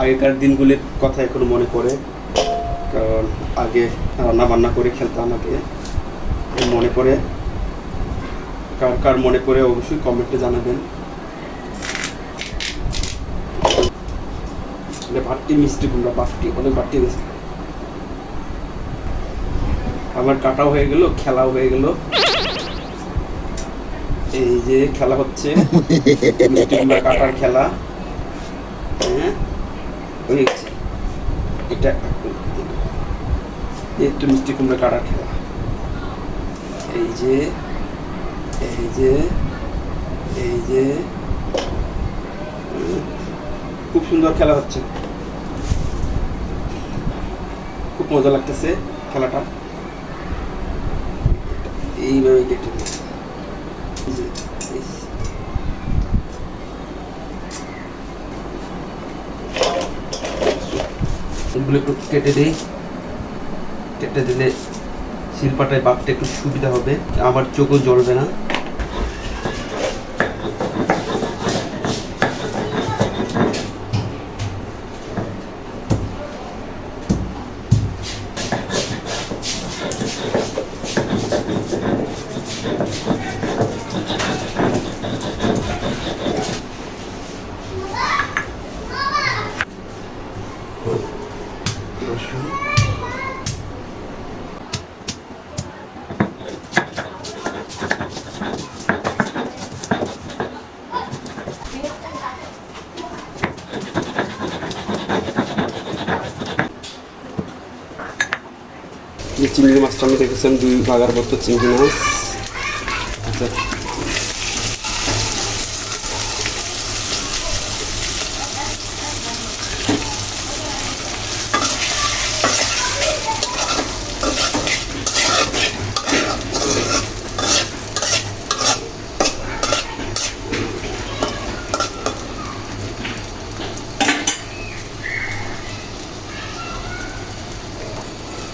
আগেকার দিনগুলির কথা এখনও মনে পড়ে, কারণ আগে রান্না বান্না করে খেলতাম আগে মনে পড়ে। কার কার মনে পড়ে অবশ্যই কমেন্টে জানাবেন। বাটটি মিষ্টি কুমড়া বাটটি অনেক বাটটি মিষ্টি। আমার কাটাও হয়ে গেল, খেলাও হয়ে গেল। এই যে খেলা হচ্ছে। মিষ্টি কুমড়া কাটার খেলা। হ্যাঁ? হয়ে এটা মিষ্টি কুমড়া কাটার খেলা। এই যে এই যে এই যে খুব সুন্দর খেলা হচ্ছে। খুব মজা লাগতেছে খেলাটা। এইভাবে কেটে। এগুলো একটু কেটে দিই। কেটে দিলে শিল্পাটায় বাপটা একটু সুবিধা হবে। আমার চোখও জ্বলবে না। ስቲም ማስቀመጥ የተሰንዱ ባጋር በቶት እንግናስ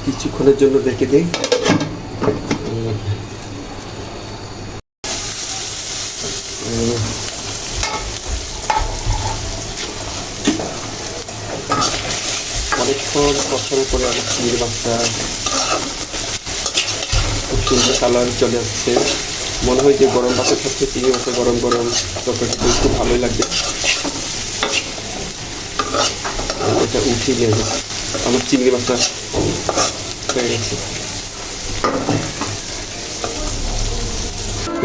কিছুক্ষণের জন্য রেখে দিই। অনেকক্ষণ কষানোর পরে আমার চিংড়ি মাছটা খুব সুন্দর কালার চলে আসছে। মনে হয় যে গরম ভাতের সাথে চিংড়ি মাছের গরম গরম তরকারিটা খুব ভালোই লাগবে। এটা উঠিয়ে নিয়ে যাবে আমার চিংড়ি মাছটা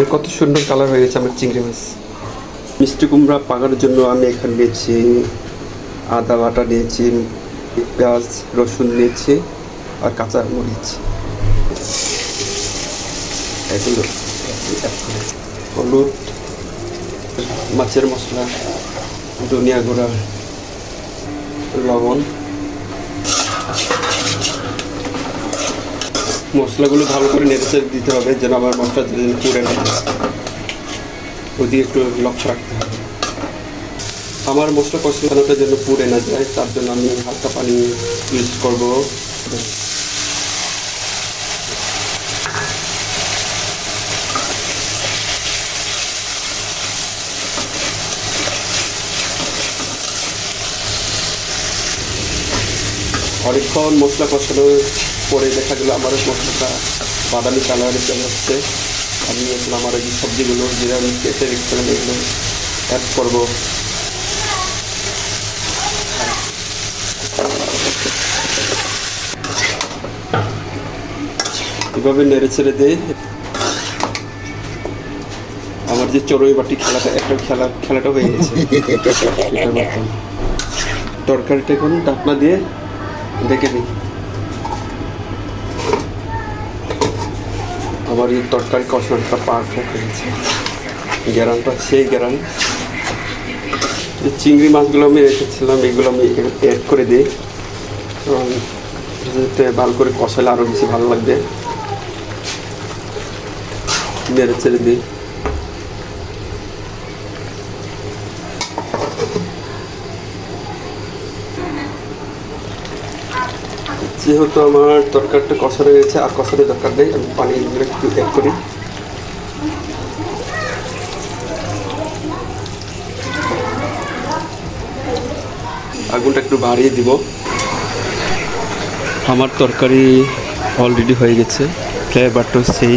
এর কত সুন্দর কালার হয়ে গেছে আমার চিংড়ি মাছ মিষ্টি কুমড়া পাকার জন্য আমি এখানে নিয়েছি আদা বাটা নিয়েছি, পেঁয়াজ, রসুন নিয়েছি আর কাঁচা মরিচ এগুলো। হলুদ, মাছের মশলা, ধনিয়া গুঁড়া, লবণ মশলাগুলো ভালো করে নেড়ে দিতে হবে, যেন আমার মশলা যেন পুড়ে না। ওদিকে একটু লক্ষ্য রাখতে হবে আমার মশলা কষানোটা যেন পুড়ে না যায়, তার জন্য আমি হালকা পানি ইউজ করব অনেকক্ষণ মশলা কষানোর পরে দেখা গেলো আমার মশলাটা বাদামি কালারে চলে আসছে আমি এখন আমার এই সবজিগুলো যেটা আমি কেটে রেখেছিলাম এগুলো অ্যাড করব। এভাবে নেড়ে ছেড়ে দিয়ে আমার যে চড়ুই বাটি খেলাটা একটা খেলা খেলাটা হয়ে গেছে। তরকারিটা এখন ঢাকনা দিয়ে ডেকে দিই। এই তরকারি কষানোটা পারফেক্ট হয়েছে গ্যারানটা সেই গ্যারান। চিংড়ি মাছগুলো আমি রেখেছিলাম এগুলো আমি অ্যাড করে দিই। ভালো করে কষালে আরও বেশি ভালো লাগবে। মেরে ছেড়ে দিই। যেহেতু আমার তরকারিটা কষা রয়েছে আর কষারে দরকার নেই আমি পানি একটু অ্যাড করি। আগুনটা একটু বাড়িয়ে দিব। আমার তরকারি অলরেডি হয়ে গেছে ফ্লেভারটা সেই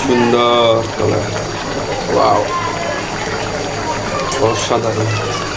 সুন্দর কালার ওয়াও অসাধারণ।